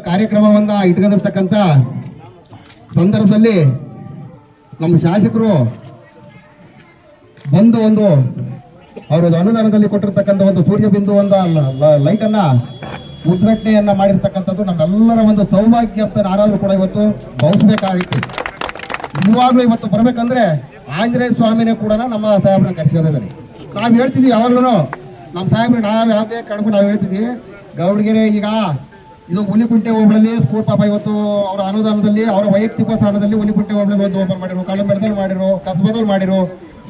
ಕಾರ್ಯಕ್ರಮವನ್ನ ಇಟ್ಕೊಂಡಿರ್ತಕ್ಕಂಥ ಸಂದರ್ಭದಲ್ಲಿ ನಮ್ಮ ಶಾಸಕರು ಬಂದು ಒಂದು ಅವರು ಅನುದಾನದಲ್ಲಿ ಕೊಟ್ಟಿರ್ತಕ್ಕಂಥ ಒಂದು ಸೂರ್ಯ ಬಿಂದು ಒಂದು ಲೈಟನ್ನು ಉದ್ಘಾಟನೆಯನ್ನು ಮಾಡಿರ್ತಕ್ಕಂಥದ್ದು ನಮ್ಮೆಲ್ಲರ ಒಂದು ಸೌಭಾಗ್ಯ ಅಂತ ಕೂಡ ಇವತ್ತು ಬಹುಸಬೇಕಾಗಿತ್ತು ನಿಜವಾಗ್ಲೂ ಇವತ್ತು ಬರಬೇಕಂದ್ರೆ ಆಂಜನೇಯ ಸ್ವಾಮಿನೇ ಕೂಡ ನಮ್ಮ ಸಾಹೇಬ್ರನ್ನ ಕರ್ಸ್ಕೊಂಡಿದ್ದಾರೆ ನಾವು ಹೇಳ್ತಿದ್ವಿ ಯಾವಾಗಲೂ ನಮ್ಮ ಸಾಹೇಬ್ರು ನಾವು ಯಾವುದೇ ಕಣ್ಕೊಂಡು ನಾವು ಹೇಳ್ತಿದ್ವಿ, ಗೌಡ್ಗೆರೆ ಈಗ ಇದು ಹುಲಿಕುಂಟೆ ಹೋಬಳಲ್ಲಿ ಸ್ಕೂಲ್ ಪಾಪ ಇವತ್ತು ಅವರ ಅನುದಾನದಲ್ಲಿ, ಅವರ ವೈಯಕ್ತಿಕ ಸ್ಥಾನದಲ್ಲಿ ಹುಲಿಕುಂಟೆ ಹೋಬಳಿ ಒಂದು ಓಪನ್ ಮಾಡಿರು. ಕಾಲಂಬೆಳದಲ್ಲಿ ಮಾಡಿರು ಕಸಬದಲ್ಲಿ ಮಾಡಿರು.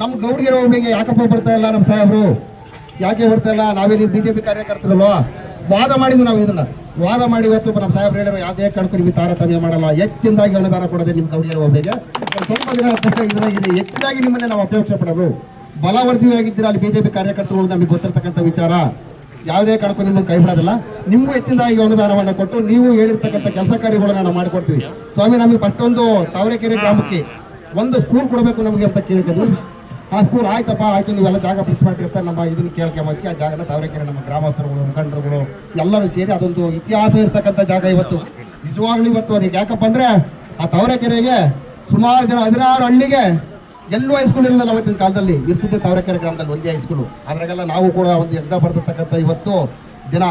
ನಮ್ಮ ಗೌಡ್ಗೆರೆ ಹೋಬಳಿಗೆ ಯಾಕಪ್ಪ ಬರ್ತಾ ಇಲ್ಲ ನಮ್ಮ ಸಾಹೇಬ್ರು? ಯಾಕೆ ಬರ್ತಾ ಇಲ್ಲ? ನಾವೇನು ಬಿಜೆಪಿ ಕಾರ್ಯಕರ್ತರಲ್ವಾ? ವಾದ ಮಾಡಿದ್ವಿ ನಾವು ಇದನ್ನ. ವಾದ ಮಾಡಿ ಇವತ್ತು ನಮ್ಮ ಸಾಹೇಬ್ರು ಹೇಳಿದ್ರು, ಯಾವುದೇ ಕಣಕು ನಿಮಗೆ ತಾರತಮ್ಯ ಮಾಡಲ್ಲ. ಹೆಚ್ಚಿನದಾಗಿ ಅನುದಾನ ಕೊಡೋದೇ ನಿಮ್ಮ ಗೌಡಿಯರ ಹೋಬಳಿಗೆ ಸ್ವಲ್ಪ ದಿನ ಇದು ಹೆಚ್ಚಿನಾಗಿ ನಿಮ್ಮನ್ನೇ ನಾವು ಅಪೇಕ್ಷೆ ಪಡೋದು. ಬಲವರ್ಧಿಯಾಗಿದ್ದೀರಾ ಅಲ್ಲಿ ಬಿಜೆಪಿ ಕಾರ್ಯಕರ್ತರು ನಮಗೆ ಗೊತ್ತಿರತಕ್ಕಂಥ ವಿಚಾರ. ಯಾವುದೇ ಕಾರಣಕ್ಕೂ ನಿಮ್ಮನ್ನು ಕೈ ಬಿಡೋದಿಲ್ಲ ನಿಮಗೂ ಹೆಚ್ಚಿನದಾಗಿ ಅನುದಾನವನ್ನು ಕೊಟ್ಟು ನೀವು ಹೇಳಿರ್ತಕ್ಕಂಥ ಕೆಲಸ ಕಾರ್ಯಗಳನ್ನ ನಾವು ಮಾಡಿಕೊಡ್ತೀವಿ. ಸ್ವಾಮಿ, ನಮಗೆ ಪಟ್ಟೊಂದು ತಾವರೆಕೆರೆ ಗ್ರಾಮಕ್ಕೆ ಒಂದು ಸ್ಕೂಲ್ ಕೊಡಬೇಕು ನಮಗೆ ಅಂತ ಕೇಳಿದ್ರು ಆ ಸ್ಕೂಲ್ ಆಯ್ತಪ್ಪ, ಆಯ್ತು, ನೀವೆಲ್ಲ ಜಾಗ ಫಿಕ್ಸ್ ಮಾಡಿರ್ತಾರೆ ನಮ್ಮ ಇದನ್ನು ಕೇಳ್ಕೊಂಬಿ ಆ ಜಾಗನ ತಾವರೆಕೆರೆ ನಮ್ಮ ಗ್ರಾಮಸ್ಥರುಗಳು, ಮುಖಂಡರುಗಳು ಎಲ್ಲರೂ ಸೇರಿ ಅದೊಂದು ಇತಿಹಾಸ ಇರ್ತಕ್ಕಂಥ ಜಾಗ ಇವತ್ತು. ನಿಜವಾಗ್ಲೂ ಇವತ್ತು ಅದಕ್ಕೆ ಯಾಕಪ್ಪ ಅಂದರೆ ಆ ತಾವರೆಕೆರೆಗೆ ಸುಮಾರು ಜನ, ಹದಿನಾರು ಹಳ್ಳಿಗೆ ಎಲ್ಲೂ ಹೈಸ್ಕೂಲ್ ಇರಲಿಲ್ಲ ಅವತ್ತಿನ ಕಾಲದಲ್ಲಿ ಇರ್ತಿದ್ದೆ ತಾವರೆಕೆರೆ ಗ್ರಾಮದಲ್ಲಿ ಒಂದೇ ಹೈಸ್ಕೂಲು ಅದ್ರಾಗೆಲ್ಲ ನಾವು ಕೂಡ ಒಂದು ಎಕ್ಸಾಮ್ ಬರ್ತಿರ್ತಕ್ಕಂಥ ಇವತ್ತು ದಿನ.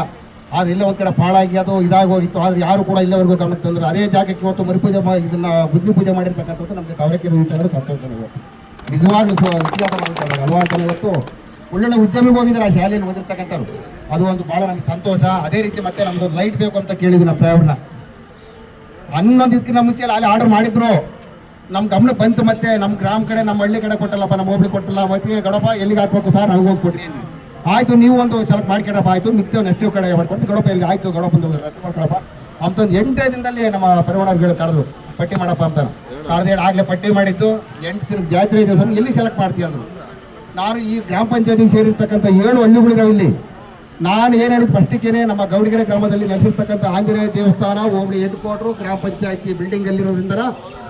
ಆದರೆ ಇಲ್ಲೇ ಒಂದು ಕಡೆ ಪಾಳಾಗಿ ಅದು ಇದಾಗಿ ಹೋಗಿತ್ತು ಆದ್ರೆ ಯಾರು ಕೂಡ ಇಲ್ಲವರೆಗೂ ಗಮನಕ್ಕೆ ತಂದ್ರೆ ಅದೇ ಜಾಗಕ್ಕೆ ಇವತ್ತು ಮರಿಪೂಜೆ ಮಾ ಇದನ್ನು ಬುದ್ಧಿ ಪೂಜೆ ಮಾಡಿರ್ತಕ್ಕಂಥದ್ದು ನಮಗೆ ತಾವರೆಕೆರೆ ವಿಚಾರ ಸಂತೋಷ ನಿಜವಾಗ್ಲೂ ಇತಿಹಾಸ ಮಾಡ್ತಾರೆ ಹಲವಾರು ಇವತ್ತು ಒಳ್ಳೊಳ್ಳೆ ಉದ್ಯಮಿಗೆ ಹೋಗಿದ್ದಾರೆ. ಆ ಶಾಲೆಯಲ್ಲಿ ಓದಿರ್ತಕ್ಕಂಥವ್ರು. ಅದು ಒಂದು ಬಹಳ ನಮ್ಗೆ ಸಂತೋಷ. ಅದೇ ರೀತಿ ಮತ್ತೆ ನಮ್ದು ಲೈಟ್ ಬೇಕು ಅಂತ ಕೇಳಿದ್ವಿ ನಮ್ಮ ಸಾಹೇಬ್ರನ್ನ. ಹನ್ನೊಂದು ಇದಕ್ಕಿಂತ ಮುಂಚೆ ಅಲ್ಲಿ ಆರ್ಡರ್ ಮಾಡಿದ್ರು. ನಮ್ಮ ಗಮನಕ್ಕೆ ಬಂತು ಮತ್ತೆ ನಮ್ಮ ಗ್ರಾಮ ಕಡೆ ನಮ್ಮ ಹಳ್ಳಿ ಕಡೆ ಕೊಟ್ಟಲ್ಲಪ್ಪ ನಮ್ಮ ಹೋಬಳಿ ಕೊಟ್ಟಲ್ಲ ಮತ್ತೆ ಗಡಪ ಎಲ್ಲಿಗೆ ಹಾಕ್ಬೇಕು ಸರ್? ನಾವು ಹೋಗಿ ಅಂದ್ರೆ ಆಯ್ತು, ನೀವು ಒಂದು ಸ್ವಲ್ಪ ಮಾಡ್ಕೊಡಪ್ಪ ಆಯ್ತು ಮಿಕ್ತೇವೆ ನೆಕ್ಸ್ಟ್ ಕಡೆ ಮಾಡ್ಕೊಂಡು ಗಡಪ ಎಲ್ಲಿ ಆಯ್ತು, ಗಡಪ ಅಂತ ರಸ ಮಾಡ್ಕೊಡಪ್ಪ. ಅಂತಂದು ಎಂಟೇ ದಿನದಲ್ಲಿ ನಮ್ಮ ಪರಿವಾರಗಳು ಕರೆದ್ರು, ಪಟ್ಟಿ ಮಾಡಪ್ಪ ಅಂತ. ಕರೆದು ಆಗ್ಲೇ ಪಟ್ಟಿ ಮಾಡಿದ್ದು, ಎಂಟು ದಿನ ಜಾತ್ರೆ ಇದೆ ಸ್ವಾಮಿ ಎಲ್ಲಿ ಸೆಲೆಕ್ಟ್ ಮಾಡ್ತೀವಿ ಅಂದ್ರು. ನಾನು ಈ ಗ್ರಾಮ ಪಂಚಾಯತಿಗೆ ಸೇರಿರ್ತಕ್ಕಂಥ ಏಳು ಹಳ್ಳಿಗಳಿದಾವೆ ಇಲ್ಲಿ. ನಾನು ಏನು ಹೇಳಿದ ಫಸ್ಟಿಗೇನೆ ನಮ್ಮ ಗೌಡಿಗೆರೆ ಗ್ರಾಮದಲ್ಲಿ ನೆಲೆಸಿರ್ತಕ್ಕಂಥ ಆಂಜನೇಯ ದೇವಸ್ಥಾನ, ಹೋಬಳಿ ಹೆಡ್ ಕ್ವಾರ್ಟರ್ ಗ್ರಾಮ ಪಂಚಾಯತಿ ಬಿಲ್ಡಿಂಗ್ ಅಲ್ಲಿರೋದ್ರಿಂದ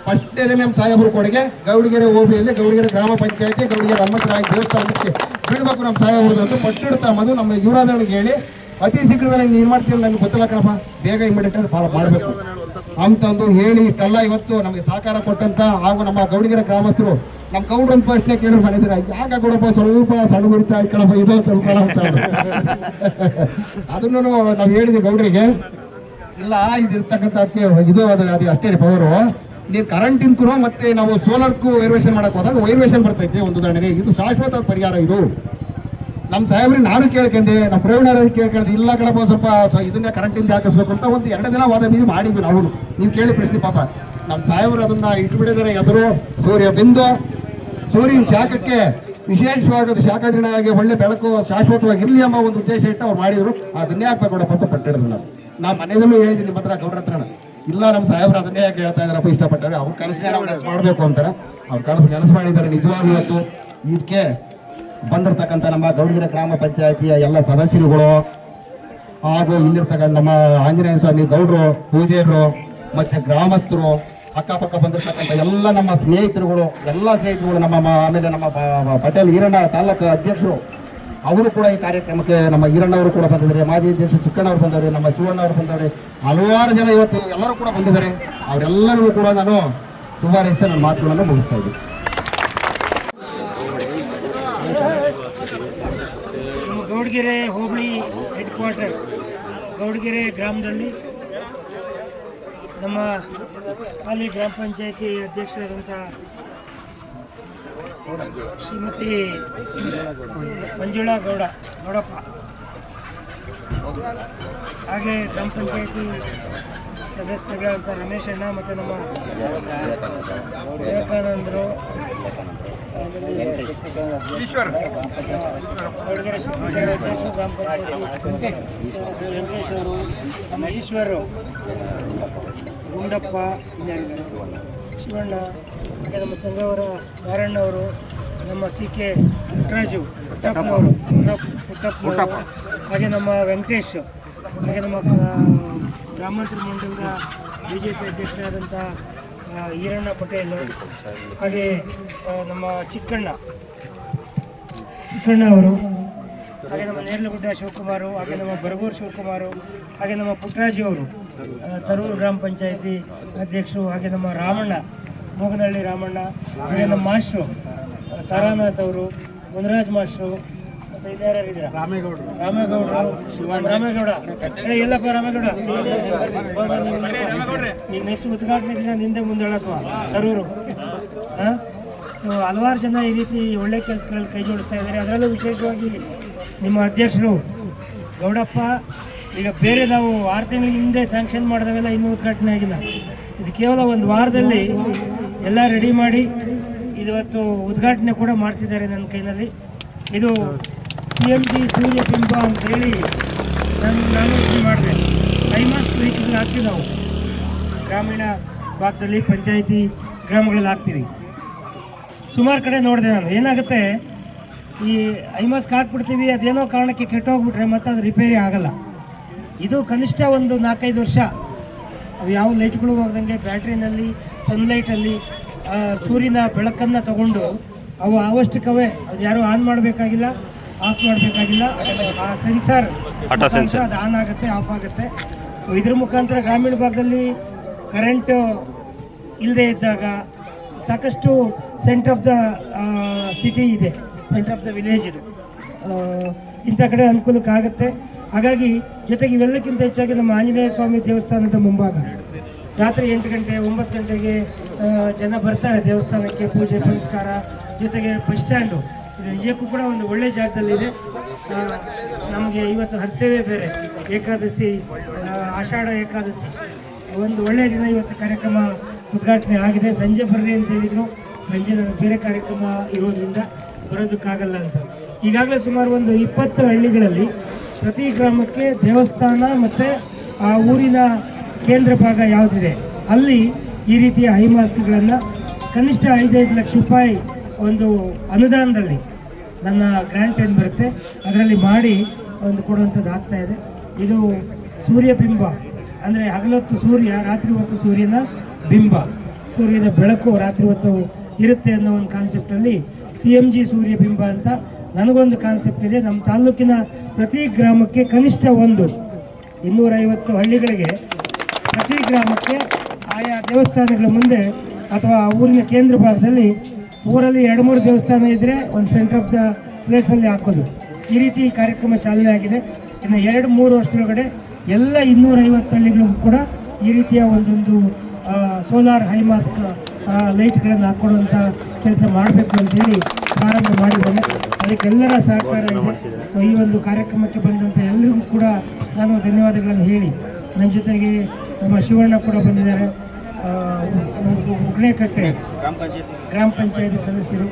ಫಸ್ಟ್ ನಮ್ಮ ಸಾಹೇಬರು ಕೊಡುಗೆ, ಗೌಡಿಗೆರೆ ಹೋಬಳಿಯಲ್ಲಿ ಗೌಡಿಗೆರೆ ಗ್ರಾಮ ಪಂಚಾಯತಿ, ಗೌಡಿಗೆರೆ ಹನುಮಂತರಾಯ ದೇವಸ್ಥಾನಕ್ಕೆ ಬೀಳ್ಬೇಕು ನಮ್ಮ ಸಾಹೇಬರು ಅಂತ ಪಟ್ಟಿಡ್ತಾ ಮದು ನಮ್ಮ ಯುವರಾಜನಿಗೆ ಹೇಳಿ, ಅತಿ ಶೀಘ್ರದಲ್ಲಿ ನೀನು ಮಾಡ್ತೀನಿ ನನಗೆ ಗೊತ್ತಿಲ್ಲ ಕಣಪ್ಪ, ಬೇಗ ಇಮಿಡಿಯೇಟ್ ಫಾಲೋ ಮಾಡಬೇಕು. ಅಂತಂದು ಹೇಳಿ ಇಷ್ಟೆಲ್ಲ ಇವತ್ತು ನಮಗೆ ಸಹಕಾರ ಕೊಟ್ಟಂತ ಹಾಗೂ ನಮ್ಮ ಗೌಡಿಗೆರೆ ಗ್ರಾಮಸ್ಥರು, ನಮ್ಮ ಗೌಡ್ರನ್ ಪ್ರಶ್ನೆ ಕೇಳಿ ಮಾಡಿದ್ರೆ ಯಾಕ ಕೊಡಪ್ಪ ಸ್ವಲ್ಪ ಸಣ್ಣ ಗುಡಿತಾ ಕಣಪ್ಪ, ಇದು ಸ್ವಲ್ಪ ಅದನ್ನು ನಾವು ಹೇಳಿದ್ವಿ ಗೌಡ್ರಿಗೆ, ಇಲ್ಲ ಇದು ಇರ್ತಕ್ಕಂಥ ಅದಕ್ಕೆ ಇದು ಅದು ಅದು ಅಷ್ಟೇ ಪವರು ನೀನು ಕರೆಂಟ್ ಕೂಡ ಮತ್ತೆ ನಾವು ಸೋಲಾರ್ಗೂ ವೈರ್ವೇಷನ್ ಮಾಡಕ್ ಹೋದಾಗ ವೈರ್ವೇಷನ್ ಬರ್ತೈತೆ ಒಂದು ಉದಾಹರಣೆಗೆ. ಇದು ಶಾಶ್ವತ ಪರಿಹಾರ ಇದು. ನಮ್ಮ ಸಾಹೇಬ್ರಿ ನಾನು ಕೇಳ್ಕೊಂಡೆ ನಮ್ಮ ಪ್ರವೀಣರವ್ರು ಕೇಳ್ಕೊಂಡೆ ಇಲ್ಲ ಕಡೆ ಒಂದ್ ಸ್ವಲ್ಪ ಇದನ್ನೇ ಕರೆಂಟಿಂದ ಹಾಕಿಸ್ಬೇಕು ಅಂತ ಒಂದು ಎರಡು ದಿನ ವಾದ ಬೀದಿ ಮಾಡಿದ್ವಿ ನಾವು. ನೀವು ಕೇಳಿ ಪ್ರಶ್ನೆ ಪಾಪ. ನಮ್ಮ ಸಾಹೇಬ್ರು ಅದನ್ನ ಇಟ್ಬಿಟ್ಟಿದ್ದಾರೆ ಹೆಸರು, ಸೂರ್ಯ ಬಿಂದು. ಸೂರ್ಯನ ಶಾಖಕ್ಕೆ ವಿಶೇಷವಾದ ಆಗಿ ಒಳ್ಳೆ ಬೆಳಕು ಶಾಶ್ವತವಾಗಿರಲಿ ಎಂಬ ಒಂದು ಉದ್ದೇಶ ಇಟ್ಟು ಅವ್ರು ಮಾಡಿದ್ರು. ಅದನ್ನೇ ಹಾಕ್ಬೇಕು ಕೊಡಪ್ಪ ಅಂತ ಪಟ್ಟಿಡಿದ್ರು ನಾವು. ನಾ ಮನೆಯಲ್ಲೂ ಹೇಳಿದ್ದೀನಿ ನಿಮ್ಮ ಹತ್ರ ಗೌಡ್ರ ಹತ್ರನ. ಇಲ್ಲ ನಮ್ಮ ಸಾಹೇಬ್ರು ಅದನ್ನೇ ಯಾಕೆ ಹೇಳ್ತಾ ಇದಾರಪ್ಪ ಇಷ್ಟಪಟ್ಟಾರೆ? ಅವ್ರ ಕನಸು ನೆನಸು ಮಾಡಬೇಕು ಅಂತಾರೆ? ಅವ್ರ ಕನಸು ನೆನಸು ಮಾಡಿದ್ದಾರೆ, ನಿಜವಾಗ್ಲೂ ಇವತ್ತು. ಇದಕ್ಕೆ ಬಂದಿರ್ತಕ್ಕಂಥ ನಮ್ಮ ಗೌಡಗಿರ ಗ್ರಾಮ ಪಂಚಾಯತಿಯ ಎಲ್ಲ ಸದಸ್ಯರುಗಳು ಹಾಗೂ ಇಲ್ಲಿರ್ತಕ್ಕಂಥ ನಮ್ಮ ಆಂಜನೇಯ ಸ್ವಾಮಿ ಗೌಡ್ರು ಪೂಜೆಯರು ಮತ್ತೆ ಗ್ರಾಮಸ್ಥರು, ಅಕ್ಕಪಕ್ಕ ಬಂದಿರ್ತಕ್ಕಂಥ ಎಲ್ಲ ನಮ್ಮ ಸ್ನೇಹಿತರುಗಳು, ಎಲ್ಲ ಸ್ನೇಹಿತರುಗಳು ನಮ್ಮ ಆಮೇಲೆ ನಮ್ಮ ಪಟೇಲ್ ಈರಣ್ಣ ತಾಲೂಕು ಅಧ್ಯಕ್ಷರು ಅವರು ಕೂಡ ಈ ಕಾರ್ಯಕ್ರಮಕ್ಕೆ ನಮ್ಮ ಈರಣ್ಣವರು ಕೂಡ ಬಂದಿದ್ದಾರೆ, ಮಾಜಿ ಅಧ್ಯಕ್ಷರು ಚಿಕ್ಕಣ್ಣವ್ರು ಬಂದವರು, ನಮ್ಮ ಶಿವಣ್ಣ ಅವರು ಬಂದವರು, ಹಲವಾರು ಜನ ಇವತ್ತು ಎಲ್ಲರೂ ಕೂಡ ಬಂದಿದ್ದಾರೆ. ಅವರೆಲ್ಲರಿಗೂ ಕೂಡ ನಾನು ಶುಭಾರೈಸಿ ನನ್ನ ಮಾತುಗಳನ್ನು ಮುಗಿಸ್ತಾ ಇದ್ದೀನಿ. ಗೌಡಗೆರೆ ಹೋಬಳಿ ಹೆಡ್ ಕ್ವಾರ್ಟರ್ ಗೌಡಗೆರೆ ಗ್ರಾಮದಲ್ಲಿ ನಮ್ಮ ಅಲ್ಲಿ ಗ್ರಾಮ ಪಂಚಾಯಿತಿ ಅಧ್ಯಕ್ಷರಾದಂಥ ಶ್ರೀಮತಿ ಮಂಜುಳಾ ಗೌಡ ಗೌಡಪ್ಪ ಹಾಗೆ ಗ್ರಾಮ ಪಂಚಾಯತಿ ಸದಸ್ಯರಾದಂಥ ರಮೇಶ್ ಅಣ್ಣ ಮತ್ತು ನಮ್ಮ ವಿವೇಕಾನಂದರು ವೆಂಕಟೇಶ್ವರು ಮಹೇಶ್ವರು ಗ್ರಾಮ ಪಂಚಾಯತಿ ವೆಂಕಟೇಶ್ ಅವರು ನಮ್ಮ ಈಶ್ವರು ಗುಂಡಪ್ಪ? ಶಿವಣ್ಣ ಹಾಗೆ ನಮ್ಮ ಚಂದ್ರವರ ನಾರಾಯಣವರು ನಮ್ಮ ಸಿ ಕೆ ಪುಟ್ಟರಾಜು ಪುಟ್ಟಪ್ಪನವರು ಪುಟ್ಟಪ್ಪ. ಹಾಗೆ ನಮ್ಮ ವೆಂಕಟೇಶ್ ಹಾಗೆ ನಮ್ಮ ಗ್ರಾಮಾಂತರ ಮಂಡಲದ ಬಿ ಜೆ ಪಿ ಅಧ್ಯಕ್ಷರಾದಂಥ ಈರಣ್ಣ ಪಟೇಲ್ ಹಾಗೆ ನಮ್ಮ ಚಿಕ್ಕಣ್ಣ ಚಿಕ್ಕಣ್ಣ ಅವರು ಹಾಗೆ ನಮ್ಮ ನೇರಲಗುಡ್ಡ ಶಿವಕುಮಾರು ಹಾಗೆ ನಮ್ಮ ಬರಗೂರು ಶಿವಕುಮಾರು ಹಾಗೆ ನಮ್ಮ ಪುಟ್ಟರಾಜು ಅವರು ತರೂರು ಗ್ರಾಮ ಪಂಚಾಯಿತಿ ಅಧ್ಯಕ್ಷರು ಹಾಗೆ ನಮ್ಮ ರಾಮಣ್ಣ ಮೋಗನಹಳ್ಳಿ ರಾಮಣ್ಣ ನಮ್ಮ ಮಾಸ್ಟ್ರು ತಾರಾನಾಥ್ ಅವರು ಮುನರಾಜ್ ಮಾಸ್ಟ್ರು ಮತ್ತೆ ಇನ್ಯಾರಿದ್ದೀರಾ ರಾಮೇಗೌಡರು. ರಾಮೇಗೌಡ ರಾಮೇಗೌಡ. ಏ, ಎಲ್ಲಪ್ಪ ರಾಮೇಗೌಡ. ಈಗ ನೆಕ್ಸ್ಟ್ ಉದ್ಘಾಟನೆ ದಿನ ನಿಂದೆ ಮುಂದೆ ಹೇಳತ್ವಾ ತರೂರು. ಸೊ ಹಲವಾರು ಜನ ಈ ರೀತಿ ಒಳ್ಳೆ ಕೆಲಸಗಳಲ್ಲಿ ಕೈ ಜೋಡಿಸ್ತಾ ಇದ್ದಾರೆ. ಅದರಲ್ಲೂ ವಿಶೇಷವಾಗಿ ನಿಮ್ಮ ಅಧ್ಯಕ್ಷರು ಗೌಡಪ್ಪ ಈಗ ಬೇರೆ ನಾವು ಆರು ತಿಂಗಳ ಹಿಂದೆ ಸ್ಯಾಂಕ್ಷನ್ ಮಾಡಿದಾಗೆಲ್ಲ ಇನ್ನೂ ಉದ್ಘಾಟನೆ ಆಗಿಲ್ಲ. ಇದು ಕೇವಲ ಒಂದು ವಾರದಲ್ಲಿ ಎಲ್ಲ ರೆಡಿ ಮಾಡಿ ಇವತ್ತು ಉದ್ಘಾಟನೆ ಕೂಡ ಮಾಡಿಸಿದ್ದಾರೆ ನನ್ನ ಕೈನಲ್ಲಿ. ಇದು ಸಿ ಎಂ ಡಿ ಸೂರ್ಯಬಿಂಬ ಅಂತೇಳಿ ನಾನು ನಾನು ಮಾಡಿದೆ. ಐಮಾಸ್ ವೆಹಿಕಲ್ ಹಾಕ್ತೀವಿ ನಾವು. ಗ್ರಾಮೀಣ ಭಾಗದಲ್ಲಿ ಪಂಚಾಯಿತಿ ಗ್ರಾಮಗಳಲ್ಲಿ ಹಾಕ್ತೀವಿ ಸುಮಾರು ಕಡೆ ನೋಡಿದೆ ನಾನು. ಏನಾಗುತ್ತೆ? ಈ ಐಮಾಸ್ಕ್ ಹಾಕ್ಬಿಡ್ತೀವಿ ಅದೇನೋ ಕಾರಣಕ್ಕೆ ಕೆಟ್ಟೋಗ್ಬಿಟ್ರೆ ಮತ್ತೆ ಅದು ರಿಪೇರಿ ಆಗಲ್ಲ. ಇದು ಕನಿಷ್ಠ ಒಂದು ನಾಲ್ಕೈದು ವರ್ಷ. ಅವು ಯಾವ ಲೈಟ್ಗಳು ಹೋಗ್ದಂಗೆ ಬ್ಯಾಟ್ರಿನಲ್ಲಿ ಸನ್ಲೈಟಲ್ಲಿ ಸೂರ್ಯನ ಬೆಳಕನ್ನು ತಗೊಂಡು ಅವು ಆವಶ್ಯಕವೇ ಅದು ಯಾರು ಆನ್ ಮಾಡಬೇಕಾಗಿಲ್ಲ ಆಫ್ ಮಾಡಬೇಕಾಗಿಲ್ಲ. ಆ ಸೆನ್ಸರ್ ಅದು ಆನ್ ಆಗುತ್ತೆ ಆಫ್ ಆಗುತ್ತೆ. ಸೊ ಇದ್ರ ಮುಖಾಂತರ ಗ್ರಾಮೀಣ ಭಾಗದಲ್ಲಿ ಕರೆಂಟ್ ಇಲ್ಲದೆ ಇದ್ದಾಗ ಸಾಕಷ್ಟು ಸೆಂಟರ್ ಆಫ್ ದ ಸಿಟಿ ಇದೆ ಸೆಂಟರ್ ಆಫ್ ದ ವಿಲೇಜ್ ಇದು. ಇಂಥ ಕಡೆ ಅನುಕೂಲಕ್ಕಾಗುತ್ತೆ ಹಾಗಾಗಿ ಜೊತೆಗೆ ಇವೆಲ್ಲಕ್ಕಿಂತ ಹೆಚ್ಚಾಗಿ ನಮ್ಮ ಆಂಜನೇಯ ಸ್ವಾಮಿ ದೇವಸ್ಥಾನದ ಮುಂಭಾಗ. ರಾತ್ರಿ ಎಂಟು ಗಂಟೆ ಒಂಬತ್ತು ಗಂಟೆಗೆ ಜನ ಬರ್ತಾರೆ ದೇವಸ್ಥಾನಕ್ಕೆ ಪೂಜೆ, ಪುನಸ್ಕಾರ, ಜೊತೆಗೆ ಬಸ್ ಸ್ಟ್ಯಾಂಡು. ಇದು ನಿಜಕ್ಕೂ ಕೂಡ ಒಂದು ಒಳ್ಳೆ ಜಾಗದಲ್ಲಿದೆ. ನಮಗೆ ಇವತ್ತು ಹರಸೇವೆ ಬೇರೆ. ಏಕಾದಶಿ ಆಷಾಢ ಏಕಾದಶಿ. ಒಂದು ಒಳ್ಳೆಯ ದಿನ ಇವತ್ತು ಕಾರ್ಯಕ್ರಮ ಉದ್ಘಾಟನೆ ಆಗಿದೆ. ಸಂಜೆ ಬರ್ರಿ ಅಂತ ಹೇಳಿದ್ರು. ಸಂಜೆ ನನಗೆ ಬೇರೆ ಕಾರ್ಯಕ್ರಮ ಇರೋದ್ರಿಂದ ಬರೋದಕ್ಕಾಗಲ್ಲ ಅಂತ. ಈಗಾಗಲೇ ಸುಮಾರು ಒಂದು ಇಪ್ಪತ್ತು ಹಳ್ಳಿಗಳಲ್ಲಿ ಪ್ರತಿ ಗ್ರಾಮಕ್ಕೆ ದೇವಸ್ಥಾನ ಮತ್ತು ಆ ಊರಿನ ಕೇಂದ್ರ ಭಾಗ ಯಾವುದಿದೆ? ಅಲ್ಲಿ ಈ ರೀತಿಯ ಐ ಮಾಸ್ಕ್ಗಳನ್ನು ಕನಿಷ್ಠ ಐದೈದು ಲಕ್ಷ ರೂಪಾಯಿ ಒಂದು ಅನುದಾನದಲ್ಲಿ ನನ್ನ ಗ್ರ್ಯಾಂಟ್ ಏನು ಬರುತ್ತೆ, ಅದರಲ್ಲಿ ಮಾಡಿ ಒಂದು ಕೊಡುವಂಥದ್ದು ಆಗ್ತಾ ಇದೆ. ಇದು ಸೂರ್ಯಬಿಂಬ ಅಂದರೆ ಹಗಲೊತ್ತು ಸೂರ್ಯ, ರಾತ್ರಿ ಹೊತ್ತು ಸೂರ್ಯನ ಬಿಂಬ. ಸೂರ್ಯನ ಬೆಳಕು ರಾತ್ರಿ ಹೊತ್ತು ಇರುತ್ತೆ ಅನ್ನೋ ಒಂದು ಕಾನ್ಸೆಪ್ಟಲ್ಲಿ ಸಿ ಎಂ ಜಿ ಸೂರ್ಯ ಬಿಂಬ ಅಂತ ನನಗೊಂದು ಕಾನ್ಸೆಪ್ಟ್ ಇದೆ. ನಮ್ಮ ತಾಲೂಕಿನ ಪ್ರತಿ ಗ್ರಾಮಕ್ಕೆ ಕನಿಷ್ಠ ಒಂದು. ಇನ್ನೂರೈವತ್ತು ಹಳ್ಳಿಗಳಿಗೆ ಪ್ರತಿ ಗ್ರಾಮಕ್ಕೆ ಆಯಾ ದೇವಸ್ಥಾನಗಳ ಮುಂದೆ ಅಥವಾ ಊರಿನ ಕೇಂದ್ರ ಭಾಗದಲ್ಲಿ ಊರಲ್ಲಿ ಎರಡು, ಮೂರು ದೇವಸ್ಥಾನ ಇದ್ದರೆ ಒಂದು ಸೆಂಟರ್ ಆಫ್ ದ ಪ್ಲೇಸಲ್ಲಿ ಹಾಕೋದು. ಈ ರೀತಿ ಕಾರ್ಯಕ್ರಮ ಚಾಲನೆ ಆಗಿದೆ. ಇನ್ನು ಎರಡು, ಮೂರು ವರ್ಷದೊಳಗಡೆ ಎಲ್ಲ ಇನ್ನೂರೈವತ್ತು ಹಳ್ಳಿಗಳು ಕೂಡ ಈ ರೀತಿಯ ಒಂದೊಂದು ಸೋಲಾರ್ ಹೈ ಮಾಸ್ಕ್ ಲೈಟ್ಗಳನ್ನು ಹಾಕ್ಕೊಡುವಂಥ ಕೆಲಸ ಮಾಡಬೇಕು ಅಂತೇಳಿ ಪ್ರಾರಂಭ ಮಾಡಿದ್ದೇನೆ. ಅದಕ್ಕೆಲ್ಲರ ಸಹಕಾರ ಇದೆ. ಸೊ ಈ ಒಂದು ಕಾರ್ಯಕ್ರಮಕ್ಕೆ ಬಂದಂಥ ಎಲ್ಲರಿಗೂ ಕೂಡ ನಾನು ಧನ್ಯವಾದಗಳನ್ನು ಹೇಳಿ. ನನ್ನ ಜೊತೆಗೆ ನಮ್ಮ ಶಿವಣ್ಣ ಕೂಡ ಬಂದಿದ್ದಾರೆ. ಆ, ಉ- ಉಗ್ನೇಕಟ್ಟೆ ಗ್ರಾಮ ಪಂಚಾಯತಿ ಸದಸ್ಯರು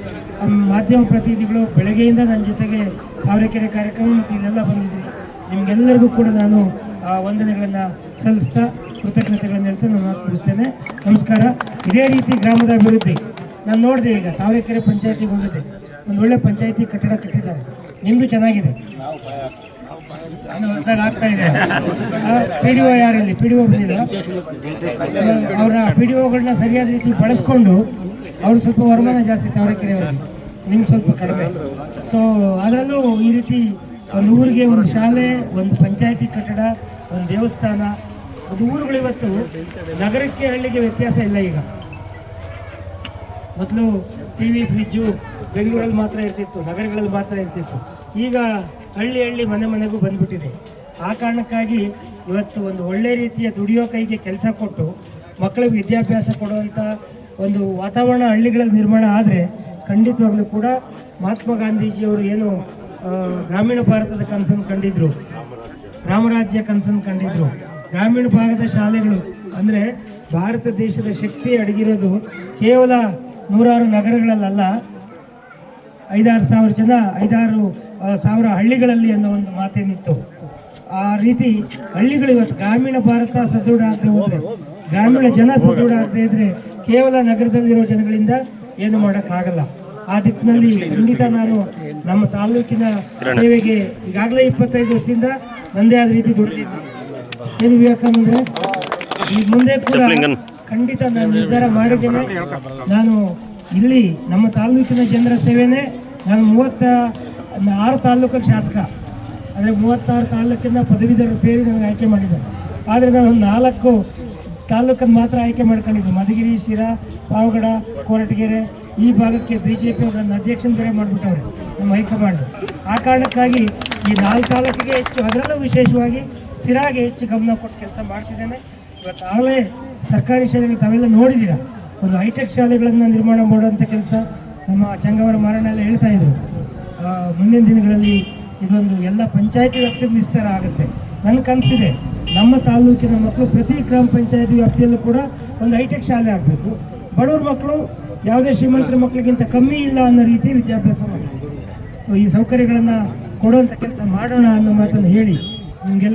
ಮಾಧ್ಯಮ ಪ್ರತಿನಿಧಿಗಳು ಬೆಳಗ್ಗೆಯಿಂದ ನನ್ನ ಜೊತೆಗೆ ತಾವರೆಕೆರೆ ಕಾರ್ಯಕ್ರಮ ಮತ್ತು ಇಲ್ಲೆಲ್ಲ ಬಂದಿದ್ದೀನಿ ನಿಮಗೆಲ್ಲರಿಗೂ ಕೂಡ ನಾನು ವಂದನೆಗಳನ್ನು ಸಲ್ಲಿಸ್ತಾ ಕೃತಜ್ಞತೆಗಳನ್ನು ಹೇಳ್ತಾ ನಾನು ಮಾತು ಮುಗಿಸ್ತೇನೆ ನಮಸ್ಕಾರ. ಇದೇ ರೀತಿ ಗ್ರಾಮದ ಅಭಿವೃದ್ಧಿ. ನಾನು ನೋಡಿದೆ ಈಗ ತಾವರೆಕೆರೆ ಪಂಚಾಯತಿಗೆ ಹೋಗಿದ್ದೆ. ಒಂದು ಒಳ್ಳೆ ಪಂಚಾಯತಿ ಕಟ್ಟಡ ಕಟ್ಟಿದ್ದಾರೆ. ನಿಮ್ಮದು ಚೆನ್ನಾಗಿದೆ. ಆಗ್ತಾ ಇದೆ. ಪಿ ಡಿ ಒ ಯಾರಲ್ಲಿ? ಪಿ ಡಿ ಒ ಅವರ ಪಿ ಡಿ ಒಗಳನ್ನ ಸರಿಯಾದ ರೀತಿ ಬಳಸ್ಕೊಂಡು ಅವ್ರು ಸ್ವಲ್ಪ ವರಮಾನ ಜಾಸ್ತಿ ತಾವರೆಕೆರೆಯವರಿಗೆ ನಿಮ್ಗೆ ಸ್ವಲ್ಪ ಕಡಿಮೆ. ಸೊ ಅದರಲ್ಲೂ ಈ ರೀತಿ ಒಂದು ಊರಿಗೆ ಒಂದು ಶಾಲೆ, ಒಂದು ಪಂಚಾಯತಿ ಕಟ್ಟಡ, ಒಂದು ದೇವಸ್ಥಾನ, ಒಂದು ಊರುಗಳು ಇವತ್ತು ನಗರಕ್ಕೆ ಹಳ್ಳಿಗೆ ವ್ಯತ್ಯಾಸ ಇಲ್ಲ ಈಗ. ಮೊದಲು ಟಿ ವಿ ಫ್ರಿಜ್ಜು ಬೆಂಗಳೂರಲ್ಲಿ ಮಾತ್ರ ಇರ್ತಿತ್ತು, ನಗರಗಳಲ್ಲಿ ಮಾತ್ರ ಇರ್ತಿತ್ತು. ಈಗ ಹಳ್ಳಿ ಹಳ್ಳಿ ಮನೆ ಮನೆಗೂ ಬಂದ್ಬಿಟ್ಟಿದೆ. ಆ ಕಾರಣಕ್ಕಾಗಿ ಇವತ್ತು ಒಂದು ಒಳ್ಳೆ ರೀತಿಯ ದುಡಿಯೋ ಕೈಗೆ ಕೆಲಸ ಕೊಟ್ಟು ಮಕ್ಕಳಿಗೆ ವಿದ್ಯಾಭ್ಯಾಸ ಕೊಡುವಂಥ ಒಂದು ವಾತಾವರಣ ಹಳ್ಳಿಗಳಲ್ಲಿ ನಿರ್ಮಾಣ ಆದರೆ ಖಂಡಿತವಾಗ್ಲೂ ಕೂಡ ಮಹಾತ್ಮ ಗಾಂಧೀಜಿಯವರು ಏನು ಗ್ರಾಮೀಣ ಭಾರತದ ಕನಸನ್ನು ಕಂಡಿದ್ರು. ರಾಮರಾಜ್ಯ ಕನಸನ್ನು ಕಂಡಿದ್ರು. ಗ್ರಾಮೀಣ ಭಾಗದ ಶಾಲೆಗಳು ಅಂದರೆ ಭಾರತ ದೇಶದ ಶಕ್ತಿ ಅಡಗಿರೋದು ಕೇವಲ ನೂರಾರು ನಗರಗಳಲ್ಲ ಐದಾರು ಸಾವಿರ ಜನ ಐದಾರು ಸಾವಿರ ಹಳ್ಳಿಗಳಲ್ಲಿ ಅನ್ನೋ ಒಂದು ಮಾತೇನಿತ್ತು. ಆ ರೀತಿ ಹಳ್ಳಿಗಳು ಇವತ್ತು ಗ್ರಾಮೀಣ ಭಾರತ ಸದೃಢ ಆಗದೆ ಹೋದ್ರೆ ಗ್ರಾಮೀಣ ಜನ ಸದೃಢ ಆಗದೆ ಇದ್ರೆ ಕೇವಲ ನಗರದಲ್ಲಿರೋ ಜನಗಳಿಂದ ಏನು ಮಾಡೋಕ್ಕಾಗಲ್ಲ. ಆ ದಿಕ್ಕಿನಲ್ಲಿ ಖಂಡಿತ ನಾನು ನಮ್ಮ ತಾಲೂಕಿನ ಸೇವೆಗೆ ಈಗಾಗಲೇ ಇಪ್ಪತ್ತೈದು ವರ್ಷದಿಂದ ನಂದೇ ಆದ ರೀತಿ ದುಡಿದಿದ್ದೀನಿ ಏನು ವಿವೇಕಾನಂದ್ರೆ ಈ ಮುಂದೆ ಕೂಡ ಖಂಡಿತ ನಾನು ನಿರ್ಧಾರ ಮಾಡಿದ್ದೇನೆ. ನಾನು ಇಲ್ಲಿ ನಮ್ಮ ತಾಲೂಕಿನ ಜನರ ಸೇವೆನೇ ನಾನು ಮೂವತ್ತ ಆರು ತಾಲೂಕಲ್ಲಿ ಶಾಸಕ. ಅಂದರೆ ಮೂವತ್ತಾರು ತಾಲೂಕಿನ ಪದವೀಧರರು ಸೇರಿ ನನಗೆ ಆಯ್ಕೆ ಮಾಡಿದ್ದಾರೆ ಆದರೆ ನಾನು ನಾಲ್ಕು ತಾಲೂಕನ್ನು ಮಾತ್ರ ಆಯ್ಕೆ ಮಾಡ್ಕೊಂಡಿದ್ದೆ. ಮಧುಗಿರಿ, ಶಿರಾ, ಪಾವಗಡ, ಕೊರಟಗೆರೆ, ಈ ಭಾಗಕ್ಕೆ ಬಿ ಜೆ ಪಿ ನನ್ನ ಅಧ್ಯಕ್ಷನ ಬೇರೆ ಮಾಡಿಬಿಟ್ಟವ್ರೆ ನಮ್ಮ ಹೈಕಮಾಂಡ್. ಆ ಕಾರಣಕ್ಕಾಗಿ ಈ ನಾಲ್ಕು ತಾಲೂಕಿಗೆ ಹೆಚ್ಚು, ಅದರಲ್ಲೂ ವಿಶೇಷವಾಗಿ ಸಿರಾಗೆ ಹೆಚ್ಚು ಗಮನ ಕೊಟ್ಟು ಕೆಲಸ ಮಾಡ್ತಿದ್ದೇನೆ. ಇವತ್ತು ಆಗಲೇ ಸರ್ಕಾರಿ ಶಾಲೆಗಳು ತಾವೆಲ್ಲ ನೋಡಿದ್ದೀರಾ? ಒಂದು ಹೈಟೆಕ್ ಶಾಲೆಗಳನ್ನು ನಿರ್ಮಾಣ ಮಾಡುವಂಥ ಕೆಲಸ ನಮ್ಮ ಚಂಗವರ ಮಾರನೆಲ್ಲ ಹೇಳ್ತಾ ಇದ್ರು. ಮುಂದಿನ ದಿನಗಳಲ್ಲಿ ಇದೊಂದು ಎಲ್ಲ ಪಂಚಾಯತಿ ವ್ಯಾಪ್ತಿಗೆ ವಿಸ್ತಾರ ಆಗುತ್ತೆ. ನನ್ನ ಕನಸಿದೆ, ನಮ್ಮ ತಾಲೂಕಿನ ಮಕ್ಕಳು ಪ್ರತಿ ಗ್ರಾಮ ಪಂಚಾಯತಿ ವ್ಯಾಪ್ತಿಯಲ್ಲೂ ಕೂಡ ಒಂದು ಹೈಟೆಕ್ ಶಾಲೆ ಆಗಬೇಕು. ಬಡವ್ರ ಮಕ್ಕಳು ಯಾವುದೇ ಶ್ರೀಮಂತರ ಮಕ್ಕಳಿಗಿಂತ ಕಮ್ಮಿ ಇಲ್ಲ ಅನ್ನೋ ರೀತಿ ವಿದ್ಯಾಭ್ಯಾಸ ಮಾಡಬೇಕು. ಸೊ ಈ ಸೌಕರ್ಯಗಳನ್ನು ಕೊಡುವಂಥ ಕೆಲಸ ಮಾಡೋಣ ಅನ್ನೋ ಮಾತನ್ನು ಹೇಳಿ ನಿಮಗೆಲ್ಲ